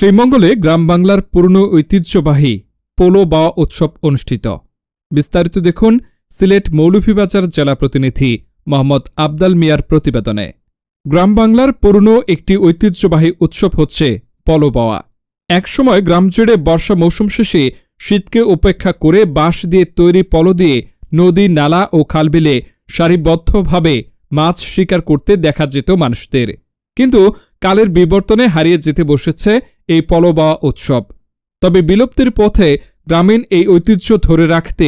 শ্রীমঙ্গলে গ্রাম বাংলার পুরনো ঐতিহ্যবাহী পোলো বা উৎসব অনুষ্ঠিত। বিস্তারিত দেখুন সিলেট মৌলভীবাজার জেলা প্রতিনিধি মোহাম্মদ আবদাল মিয়ার প্রতিবেদনে। গ্রাম বাংলার পুরনো একটি ঐতিহ্যবাহী উৎসব হচ্ছে পলো বাওয়া। একসময় গ্রাম জুড়ে বর্ষা মৌসুম শেষে শীতকে উপেক্ষা করে বাঁশ দিয়ে তৈরি পলো দিয়ে নদী, নালা ও খালবিলে সারিবদ্ধভাবে মাছ শিকার করতে দেখা যেত মানুষদের। কিন্তু কালের বিবর্তনে হারিয়ে যেতে বসেছে এই পলবা উৎসব। তবে বিলুপ্তির পথে গ্রামীণ এই ঐতিহ্য ধরে রাখতে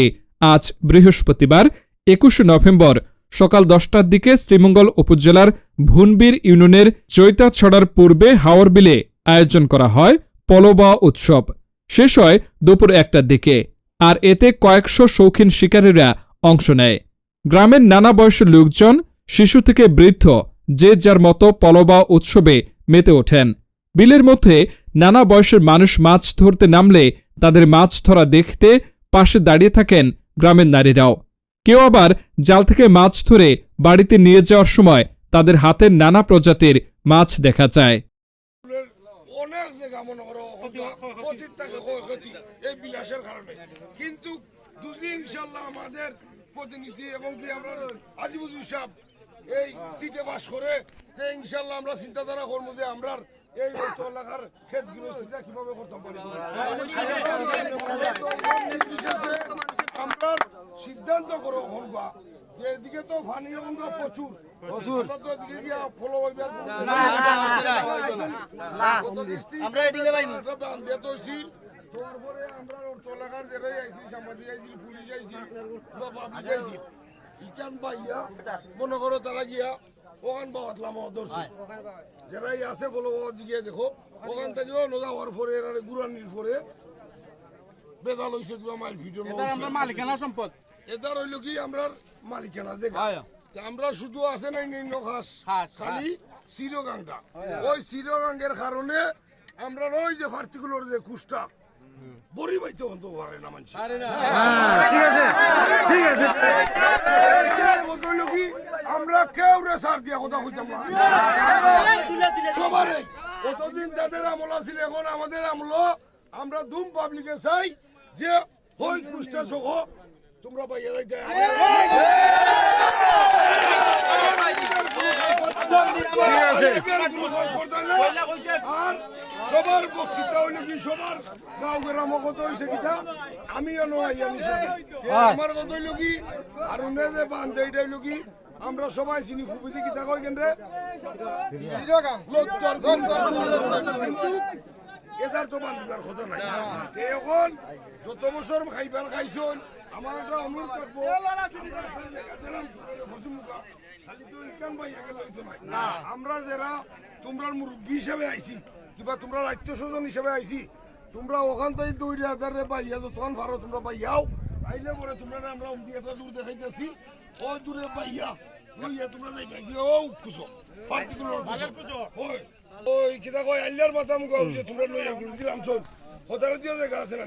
আজ বৃহস্পতিবার, একুশে নভেম্বর সকাল দশটার দিকে শ্রীমঙ্গল উপজেলার ভুনবীর ইউনিয়নের চৈতাছড়ার পূর্বে হাওর বিলে আয়োজন করা হয় পলবা উৎসব। শেষ হয় দুপুর একটার দিকে, আর এতে কয়েকশো শৌখিন শিকারীরা অংশ নেয়। গ্রামের নানা বয়সের লোকজন, শিশু থেকে বৃদ্ধ যে যার মতো পলবা উৎসবে মেতে ওঠেন। বিলের মধ্যে নানা বয়সের মানুষ মাছ ধরতে নামলে তাদের মাছ ধরা দেখতে পাশে দাঁড়িয়ে থাকেন গ্রামের নারীরাও। কেউ আবার জাল থেকে মাছ ধরে বাড়িতে নিয়ে যাওয়ার সময় তাদের হাতের নানা প্রজাতির মাছ দেখা যায়। কিন্তু ইনশাল্লাহ আমাদের প্রতিনিধি এবং কি আমরা সাহেব এই সিটে বাস করে যে ইনশাল্লাহ আমরা চিন্তাধারা করব যে আমরা এই এলাকার ক্ষেত গৃহস্থিটা কীভাবে করতে পারি আমরা সিদ্ধান্ত করো হলবা যে এদিকে তো পানি প্রচুর আমরা এদিকে তারপরে আমরা অর্থ যেটাই সাংবাদিক পুলিশ বা পাবলিক ইকান পাইয়া মনে করো তারা গিয়া ওখান যারাই আছে বলো জিগে দেখো ওখান থেকে নজা হওয়ার পরে এরা গুরানির পরে বেদা লইছে কিবা মাইল ভিডিও আমরা মালিকানা সম্পদ। এটা রইল কি আমরা মালিকানা দেখা। আমরা শুধু আছে নাই নিম্ন ঘাস ঘাস, খালি চিরগাংটা। ওই চিরগাঙ্গের কারণে আমরা ওই যে পার্টিকুলার যে কুষ্টা বড়ি বাইতে বন্ধ পারে না মানছি। কথা হইল কি আমরা কেউ রে সার দিয়া কথা কইতাম সবারে কতদিন তাদের আমল আছিল এখন আমাদের আমল আমরা দুম পাবলিকে চাই যে হই কুষ্টা সহ তোমরা পাইয়া যাইতে আর সবার বক্তৃতা হইল কি সবার? গাঁও গ্রাম কত হয়েছে কিটা আমি আইয়া নিছে আমার কত হইল কি? আর ওনে যে বান্ধে এটা হইল কি? আমরা সবাই চিনি খুবই কিতা কই কেন রে কিন্তু এটার তো বান্ধিবার কথা নাই। এখন যত বছর খাইবার খাইছন আমার একটা অনুরোধ থাকব। আমরা যারা তোমরা মুরব্বী হিসাবে আইছি কিবা তোমরা আত্মীয় স্বজন হিসাবে আইছি তোমরা ওখান থেকে দুই হাজারে পাইয়া যতক্ষণ পারো তোমরা পাইয়াও আইলে পরে তোমরা আমরা অমদি একটা দূর দেখাইতেছি ওই দূরে পাইয়া লইয়া তোমরা যাইবা গিয়ে ও খুশো পার্টিকুলার ওই ওই কিতা কয় আইলার মাথা মুখ যে তোমরা লইয়া গুলি দিলাম চল হতারে দিও জায়গা আছে না